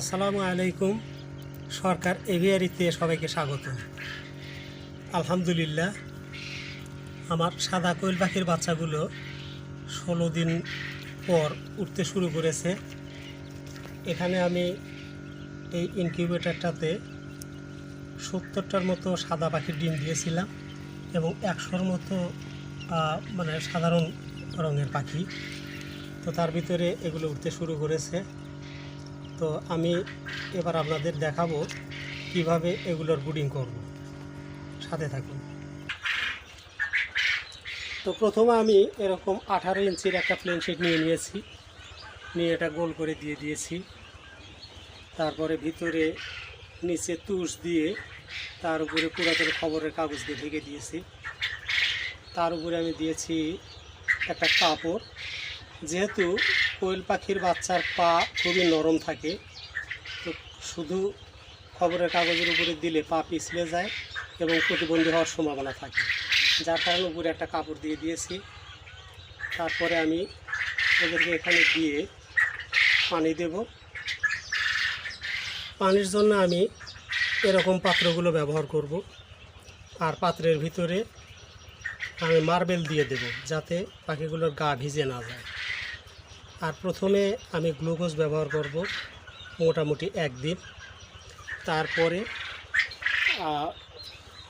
আসসালামু আলাইকুম। সরকার এভিয়ারিতে সবাইকে স্বাগত। আলহামদুলিল্লাহ, আমার সাদা কোয়েল পাখির বাচ্চাগুলো ষোলো দিন পর উঠতে শুরু করেছে। এখানে আমি এই ইনকিউবেটারটাতে সত্তরটার মতো সাদা পাখির ডিম দিয়েছিলাম এবং একশোর মতো মানে সাধারণ রঙের পাখি। তো তার ভিতরে এগুলো উঠতে শুরু করেছে। তো আমি এবার আপনাদের দেখাবো কীভাবে এগুলোর বুডিং করব। সাথে থাকুন। তো প্রথমে আমি এরকম আঠারো ইঞ্চির একটা প্লেন শিট নিয়ে নিয়েছি। নিয়ে এটা গোল করে দিয়ে দিয়েছি। তারপরে ভিতরে নিচে তুষ দিয়ে তার উপরে পুরাতন খবরের কাগজ দিয়ে ঢেকে দিয়েছি। তার উপরে আমি দিয়েছি একটা কাপড়। যেহেতু কোয়েল পাখির বাচ্চার পা খুবই নরম থাকে। তো শুধু খবরের কাগজের উপরে দিলে পা পিছলে যায় এবং প্রতিবন্ধী হওয়ার সম্ভাবনা থাকে। যার কারণে উপরে একটা কাপড় দিয়ে দিয়েছি। তারপরে আমি ওদেরকে এখানে দিয়ে পানি দেব। পানির জন্য আমি এরকম পাত্রগুলো ব্যবহার করব। আর পাত্রের ভিতরে আমি মার্বেল দিয়ে দেব, যাতে পাখিগুলোর গা ভিজে না যায়। আর প্রথমে আমি গ্লুকোজ ব্যবহার করব মোটামুটি একদিন তারপরে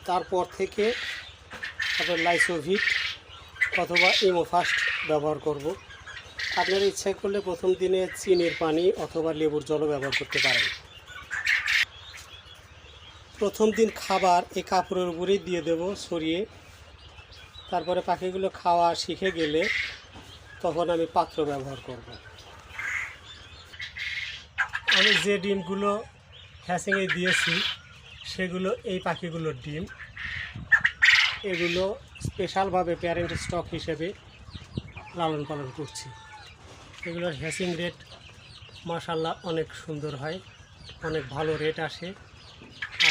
তারপর থেকে আপনার লাইসোভিট অথবা ইমোফাস্ট ব্যবহার করব। আপনারা ইচ্ছা করলে প্রথম দিনে চিনির পানি অথবা লেবুর জলও ব্যবহার করতে পারেন। প্রথম দিন খাবার এই কাপড়ের উপরেই দিয়ে দেব সরিয়ে। তারপরে পাখিগুলো খাওয়া শিখে গেলে তখন আমি পাত্র ব্যবহার করব। আমি যে ডিমগুলো হ্যাসিংয়ে দিয়েছি, সেগুলো এই পাখিগুলোর ডিম। এগুলো স্পেশালভাবে প্যারেন্ট স্টক হিসেবে লালন পালন করছি। এগুলোর হ্যাসিং রেট মাসাল্লাহ অনেক সুন্দর হয়, অনেক ভালো রেট আসে,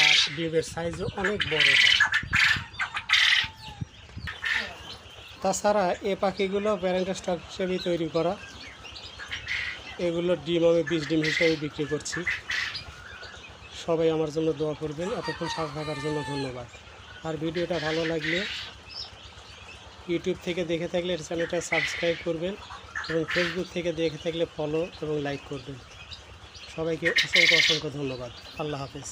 আর ডিমের সাইজও অনেক বড় হয়। তাছাড়া এ পাখিগুলো প্যারেন্ট স্টক হিসেবেই তৈরি করা। এগুলো ডিম আমি বিশ ডিম হিসেবে বিক্রি করছি। সবাই আমার জন্য দোয়া করবেন। এতক্ষণ সাথে থাকার জন্য ধন্যবাদ। আর ভিডিওটা ভালো লাগলে ইউটিউব থেকে দেখে থাকলে চ্যানেলটা সাবস্ক্রাইব করবেন এবং ফেসবুক থেকে দেখে থাকলে ফলো এবং লাইক করবেন। সবাইকে অসংখ্য অসংখ্য ধন্যবাদ। আল্লাহ হাফেজ।